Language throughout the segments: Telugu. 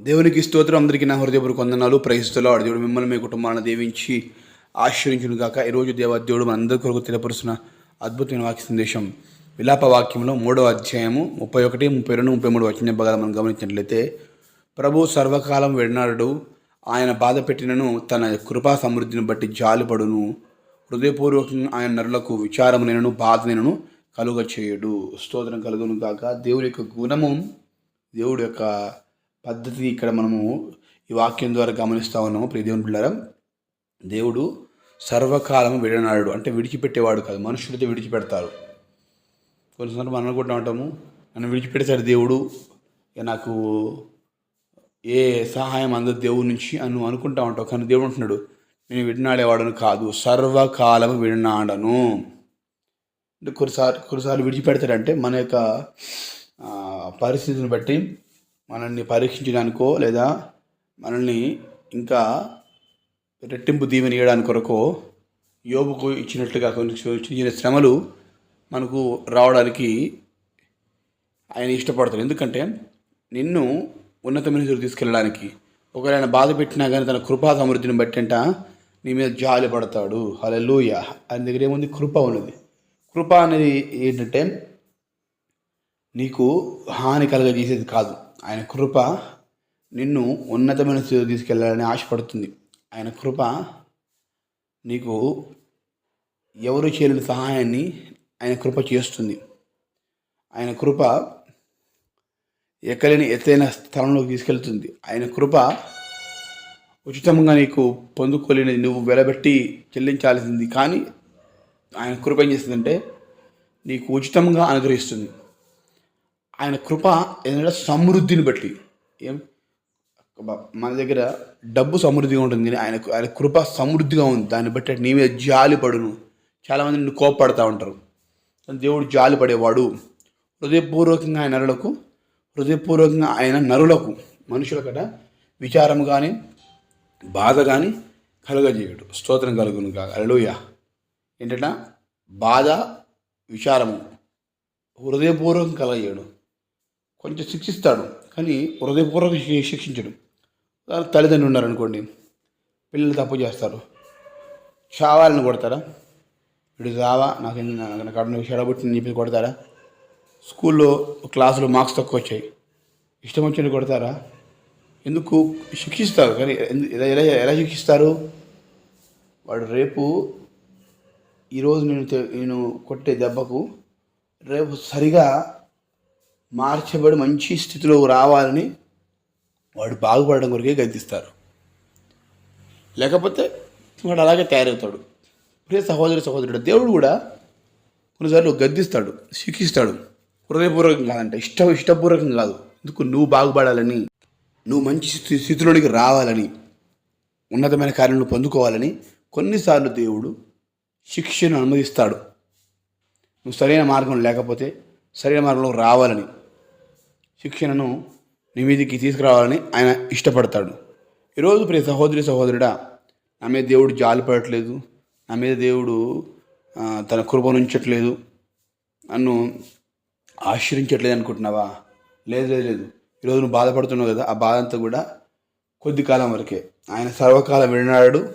దేవునికి స్తోత్రం అందరికీ నా హృదయపూర్వక వందనాలు. ప్రయత్నిస్తులో దేవుడు మిమ్మల్ని మీ కుటుంబాలను దీవించి ఆశ్రయించును గాక. ఈరోజు దేవాదేవుడు మనందరి కొరకు తెలియపరుస్తున్న అద్భుతమైన వాక్య సందేశం. విలాప వాక్యంలో మూడవ అధ్యాయము ముప్పై ఒకటి ముప్పై రెండు ముప్పై మూడు వచ్చిన భాగాలు మనం గమనించినట్లయితే ప్రభు సర్వకాలం వెడినాడు. ఆయన బాధ పెట్టినను తన కృపా సమృద్ధిని బట్టి జాలిపడును. హృదయపూర్వకంగా ఆయన నరులకు విచారమునైనను బాధనైనను కలుగ చేయడు స్తోత్రం కలుగును గాక. దేవుడి యొక్క గుణము దేవుడి యొక్క పద్ధతి ఇక్కడ మనము ఈ వాక్యం ద్వారా గమనిస్తూ ఉన్నాము. ప్రియదేవుని దేవుని దేవుడు సర్వకాలం విడనాడు అంటే విడిచిపెట్టేవాడు కాదు మనుషులతో విడిచిపెడతారు. కొన్నిసార్లు మనం అనుకుంటా ఉంటాము నన్ను విడిచిపెడతాడు దేవుడు నాకు ఏ సహాయం అందదు దేవుడి నుంచి అని నువ్వు అనుకుంటా ఉంటావు. కానీ దేవుడు అంటున్నాడు నేను విడినాడేవాడను కాదు సర్వకాలం విడినాడను. అంటే కొన్నిసార్లు కొన్నిసార్లు విడిచిపెడతాడంటే మన యొక్క పరిస్థితిని బట్టి మనల్ని పరీక్షించడానికో లేదా మనల్ని ఇంకా రెట్టింపు దీవెని ఇవ్వడానికి కొరకో యోబుకు ఇచ్చినట్లుగా కొన్ని చిన్న శ్రమలు మనకు రావడానికి ఆయన ఇష్టపడతాడు ఎందుకంటే నిన్ను ఉన్నతమైన స్థితికి తీసుకెళ్ళడానికి ఒకవేళ ఆయన బాధ పెట్టినా కానీ తన కృపా సమృద్ధిని బట్టి నీ మీద జాలి పడతాడు. అలా లూయ ఆయన దగ్గర ఏముంది? కృప ఉన్నది. కృప అనేది ఏంటంటే నీకు హాని కలగజేసేది కాదు. ఆయన కృప నిన్ను ఉన్నతమైన స్థితిలో తీసుకెళ్ళాలని ఆశపడుతుంది. ఆయన కృప నీకు ఎవరు చేయలేని సహాయాన్ని ఆయన కృప చేస్తుంది. ఆయన కృప ఎక్కలేని ఎత్తైన స్థలంలోకి తీసుకెళ్తుంది. ఆయన కృప ఉచితంగా నీకు పొందుకోలేనిది నువ్వు వెలబెట్టి చెల్లించాల్సింది. కానీ ఆయన కృప ఏం చేస్తుందంటే నీకు ఉచితంగా అనుగ్రహిస్తుంది. ఆయన కృప ఏంటంటే సమృద్ధిని బట్టి. ఏం? మన దగ్గర డబ్బు సమృద్ధిగా ఉంటుంది కానీ ఆయన ఆయన కృప సమృద్ధిగా ఉంది. దాన్ని బట్టి నీ మీద జాలి పడును. చాలామంది నిన్ను కోపపడతా ఉంటారు. దేవుడు జాలి పడేవాడు. హృదయపూర్వకంగా ఆయన నరులకు హృదయపూర్వకంగా ఆయన నరులకు మనుషులకట విచారం కానీ బాధ కానీ కలుగజేయడు. స్తోత్రం కలుగును కాక అలలుయ ఏంటంటే బాధ విచారము హృదయపూర్వకం కలగజేయడు. కొంచెం శిక్షిస్తాడు కానీ హృదయపూర్వక శిక్షించడు. ఉదాహరణకు తల్లిదండ్రులు ఉన్నారనుకోండి పిల్లలు తప్పు చేస్తారు. చావాలని కొడతారా? వీడు రావా నాకు నాకు కడుపు చెడబుట్టిన చెప్పి కొడతారా? స్కూల్లో క్లాసులో మార్క్స్ తక్కువ వచ్చాయి. ఇష్టం వచ్చినట్టు కొడతారా? ఎందుకు? శిక్షిస్తారు కానీ ఎందు- ఎలా ఎలా శిక్షిస్తారు? వాడు రేపు ఈరోజు నేను నేను కొట్టే దెబ్బకు రేపు సరిగా మార్చబడి మంచి స్థితిలో రావాలని వాడు బాగుపడడం కొరకే గద్దిస్తారు. లేకపోతే వాడు అలాగే తయారవుతాడు. ప్రియ సహోదరి సహోదరుడు దేవుడు కూడా కొన్నిసార్లు గద్దిస్తాడు శిక్షిస్తాడు. హృదయపూర్వకం కాదంటే ఇష్ట ఇష్టపూర్వకం కాదు. ఎందుకు? నువ్వు బాగుపడాలని నువ్వు మంచి స్థి- స్థితిలోనికి రావాలని ఉన్నతమైన కార్యాలను పొందుకోవాలని కొన్నిసార్లు దేవుడు శిక్షను అనుమతిస్తాడు. నువ్వు సరైన మార్గం లేకపోతే సరైన మార్గంలో రావాలని. శిక్షణను నీ తీసుకురావాలని ఆయన ఇష్టపడతాడు. ఈరోజు ప్రియ సహోదరి సహోదరుడా నా మీద దేవుడు జాలి పడట్లేదు నా మీద దేవుడు తన కృపనుంచట్లేదు నన్ను ఆశ్రయించట్లేదు అనుకుంటున్నావా? లేదు లేదు లేదు. ఈరోజు నువ్వు బాధపడుతున్నావు కదా ఆ బాధ అంతా కూడా కొద్ది కాలం వరకే. ఆయన సర్వకాలం విడినాడు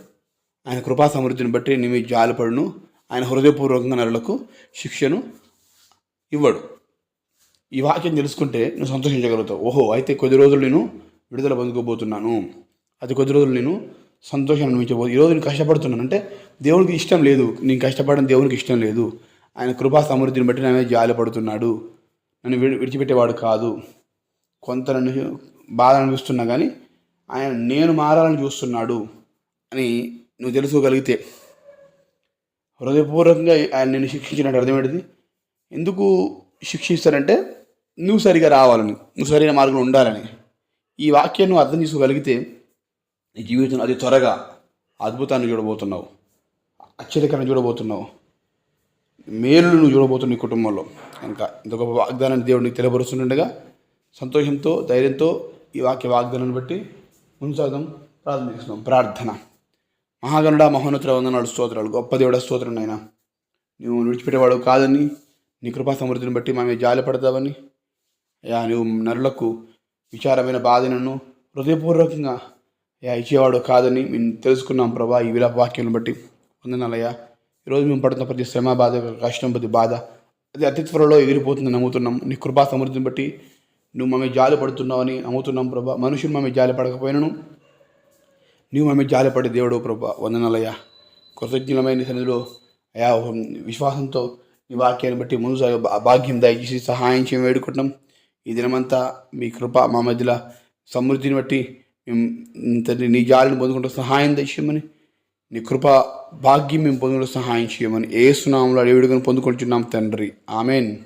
ఆయన కృపా సమృద్ధిని బట్టి నీ మీద జాలిపడును. ఆయన హృదయపూర్వకంగా నరులకు శిక్షను ఇవ్వడు. ఈ వాక్యం తెలుసుకుంటే నువ్వు సంతోషించగలుగుతావు. ఓహో అయితే కొద్ది రోజులు నేను విడుదల పొందుకోబోతున్నాను. అది కొద్ది రోజులు నేను సంతోషం అనుభవించబో ఈరోజు నేను కష్టపడుతున్నాను. అంటే దేవునికి ఇష్టం లేదు. నేను కష్టపడడం దేవునికి ఇష్టం లేదు. ఆయన కృపా సమృద్ధిని బట్టి నా మీద జాలి పడుతున్నాడు నన్ను విడి విడిచిపెట్టేవాడు కాదు. కొంత నన్ను బాధ అనిపిస్తున్నా కానీ ఆయన నేను మారాలని చూస్తున్నాడు అని నువ్వు తెలుసుకోగలిగితే హృదయపూర్వకంగా ఆయన నేను శిక్షించినట్టు అర్థమేంటిది ఎందుకు శిక్షిస్తారంటే నువ్వు సరిగా రావాలని నువ్వు సరైన మార్గంలో ఉండాలని ఈ వాక్యాన్ని నువ్వు అర్థం చేసుకోగలిగితే నీ జీవితం అతి త్వరగా అద్భుతాన్ని చూడబోతున్నావు ఆశ్చర్యకరం చూడబోతున్నావు. మేలును నువ్వు చూడబోతున్నావు నీ కుటుంబంలో. కనుక ఇంత గొప్ప వాగ్దానాన్ని దేవుడు నీకు తెలియపరుస్తుండగా సంతోషంతో ధైర్యంతో ఈ వాక్య వాగ్దానాన్ని బట్టి ముందుసాగం ప్రార్థిస్తున్నాం ప్రార్థన. మహాగణుడ మహోన్నతుల వందనాలు స్తోత్రాలు. గొప్ప దేవుడ స్తోత్రం నాయన. నువ్వు విడిచిపెట్టేవాడు కాదని నీ కృపా సమృద్ధిని బట్టి మా మీద జాలి పడతావని అయ్యా నువ్వు నరులకు విచారమైన బాధనను హృదయపూర్వకంగా యా ఇచ్చేవాడు కాదని మేము తెలుసుకున్నాం ప్రభా ఈ విలా వాక్యం బట్టి. వందనాలయ్యా. ఈరోజు మేము పడుతున్న ప్రతి శ్రమ బాధ కష్టం ప్రతి బాధ అది అతి త్వరలో ఎగిరిపోతుంది నమ్ముతున్నాం. నీ కృపా సమృద్ధిని బట్టి నువ్వు మమ్మీ జాలి పడుతున్నావని నమ్ముతున్నాం ప్రభా. మనుషులు మమ్మీ జాలి పడకపోయినను నువ్వు మమ్మీ జాలిపడే దేవుడు ప్రభా. వందనాలయ్యా. కృతజ్ఞలమైన సన్నిధిలో అయా విశ్వాసంతో నీ వాక్యాన్ని బట్టి ముందు భాగ్యం దయచేసి సహాయం చేయడం వేడుకుంటున్నాం. ఈ దినమంతా మీ కృప మా మధ్యలో సమృద్ధిని బట్టి మేము తండ్రి నీ జాలిని పొందుకుంటూ సహాయం దయచేయమని నీ కృప భాగ్యం మేము పొందుకుంటూ సహాయం చేయమని ఏ సునామంలో అడివిడుకొని పొందుకుంటున్నాం తండ్రి. ఆమెన్.